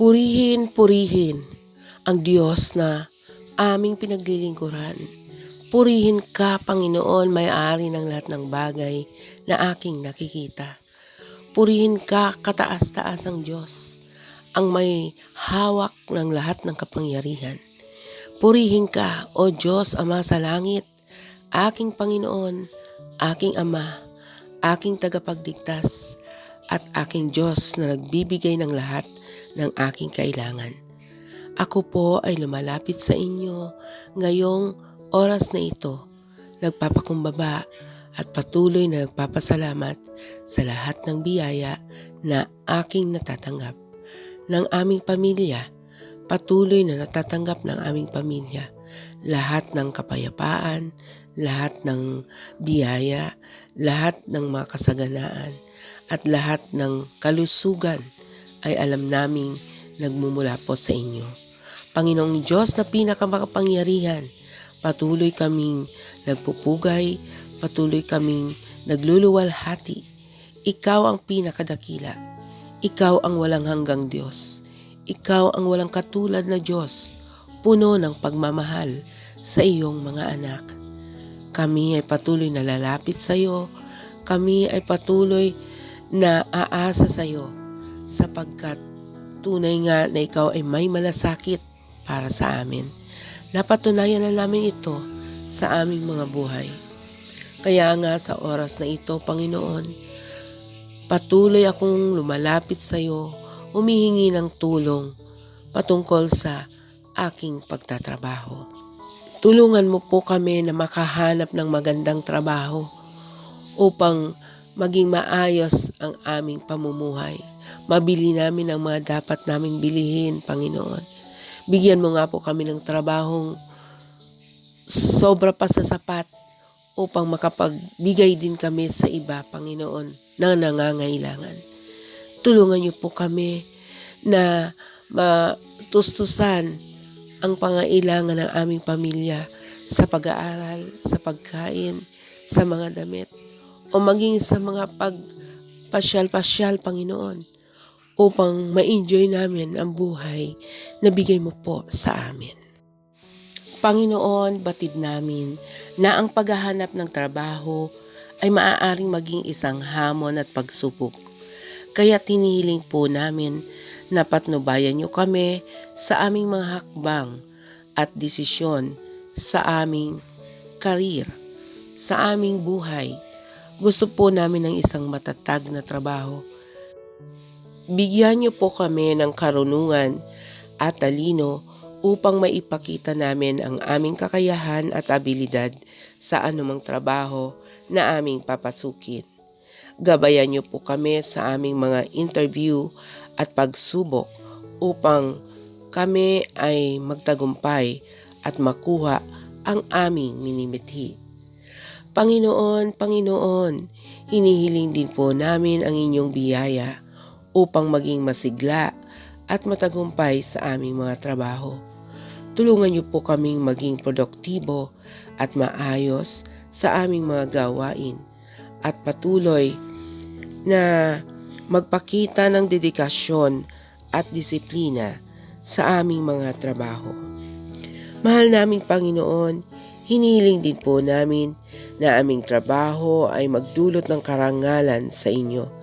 Purihin, purihin ang Diyos na aming pinaglilingkuran. Purihin ka, Panginoon, may-ari ng lahat ng bagay na aking nakikita. Purihin ka, kataas-taas ang Diyos, ang may hawak ng lahat ng kapangyarihan. Purihin ka, O Diyos, Ama sa langit, aking Panginoon, aking Ama, aking tagapagligtas, at aking Diyos na nagbibigay ng lahat ng aking kailangan. Ako po ay lumalapit sa inyo ngayong oras na ito, nagpapakumbaba at patuloy na nagpapasalamat sa lahat ng biyaya na aking natatanggap. Ng aming pamilya, patuloy na natatanggap ng aming pamilya. Lahat ng kapayapaan, lahat ng biyaya, lahat ng mga kasaganaan, at lahat ng kalusugan ay alam naming nagmumula po sa inyo. Panginoong Diyos na pinakamakapangyarihan, patuloy kaming nagpupugay, patuloy kaming nagluluwalhati. Ikaw ang pinakadakila. Ikaw ang walang hanggang Diyos. Ikaw ang walang katulad na Diyos, puno ng pagmamahal sa iyong mga anak. Kami ay patuloy na lalapit sa iyo. Kami ay patuloy na aasa sa iyo sapagkat tunay nga na ikaw ay may malasakit para sa amin. Napatunayan na namin ito sa aming mga buhay. Kaya nga sa oras na ito, Panginoon, patuloy akong lumalapit sa iyo, humihingi ng tulong patungkol sa aking pagtatrabaho. Tulungan mo po kami na makahanap ng magandang trabaho upang maging maayos ang aming pamumuhay. Mabili namin ang mga dapat naming bilihin, Panginoon. Bigyan mo nga po kami ng trabahong sobra pa sa sapat upang makapagbigay din kami sa iba, Panginoon, na nangangailangan. Tulungan niyo po kami na matustusan ang pangailangan ng aming pamilya sa pag-aaral, sa pagkain, sa mga damit, o maging sa mga pagpasyal-pasyal, Panginoon, upang ma-enjoy namin ang buhay na bigay mo po sa amin. Panginoon, batid namin na ang paghahanap ng trabaho ay maaaring maging isang hamon at pagsubok. Kaya tinihiling po namin na patnubayan niyo kami sa aming mga hakbang at desisyon sa aming karir, sa aming buhay. Gusto po namin ng isang matatag na trabaho. Bigyan niyo po kami ng karunungan at talino upang maipakita namin ang aming kakayahan at abilidad sa anumang trabaho na aming papasukin. Gabayan niyo po kami sa aming mga interview at pagsubok upang kami ay magtagumpay at makuha ang aming minimithi. Panginoon, Panginoon, hinihiling din po namin ang inyong biyaya upang maging masigla at matagumpay sa aming mga trabaho. Tulungan niyo po kaming maging produktibo at maayos sa aming mga gawain at patuloy na magpakita ng dedikasyon at disiplina sa aming mga trabaho. Mahal naming Panginoon, hiniling din po namin na aming trabaho ay magdulot ng karangalan sa inyo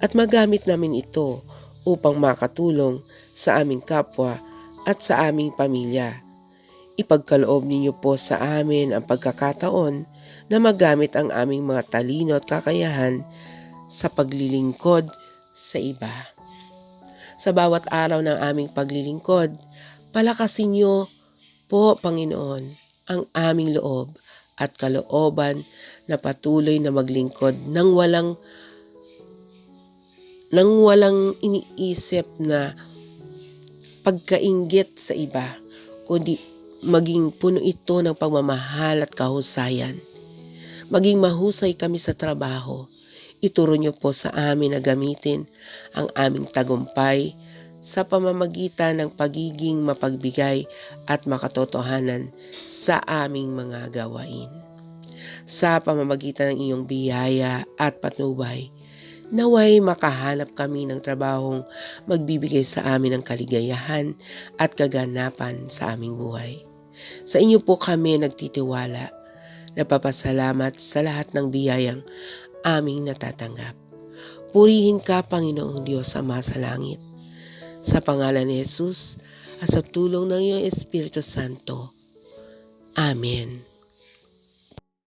at magamit namin ito upang makatulong sa aming kapwa at sa aming pamilya. Ipagkaloob ninyo po sa amin ang pagkakataon na magamit ang aming mga talino at kakayahan sa paglilingkod sa iba. Sa bawat araw ng aming paglilingkod, palakasin niyo po, Panginoon, ang aming loob at kalooban na patuloy na maglingkod ng walang nang walang iniisip na pagkaingit sa iba, kundi maging puno ito ng pagmamahal at kahusayan. Maging mahusay kami sa trabaho. Ituro niyo po sa amin na gamitin ang aming tagumpay sa pamamagitan ng pagiging mapagbigay at makatotohanan sa aming mga gawain. Sa pamamagitan ng iyong biyaya at patnubay, Naway makahanap kami ng trabahong magbibigay sa amin ng kaligayahan at kaganapan sa aming buhay. Sa inyo po kami nagtitiwala. Napapasalamat sa lahat ng biyayang aming natatanggap. Purihin ka, Panginoong Diyos Ama sa langit. Sa pangalan ni Jesus at sa tulong ng iyong Espiritu Santo. Amen.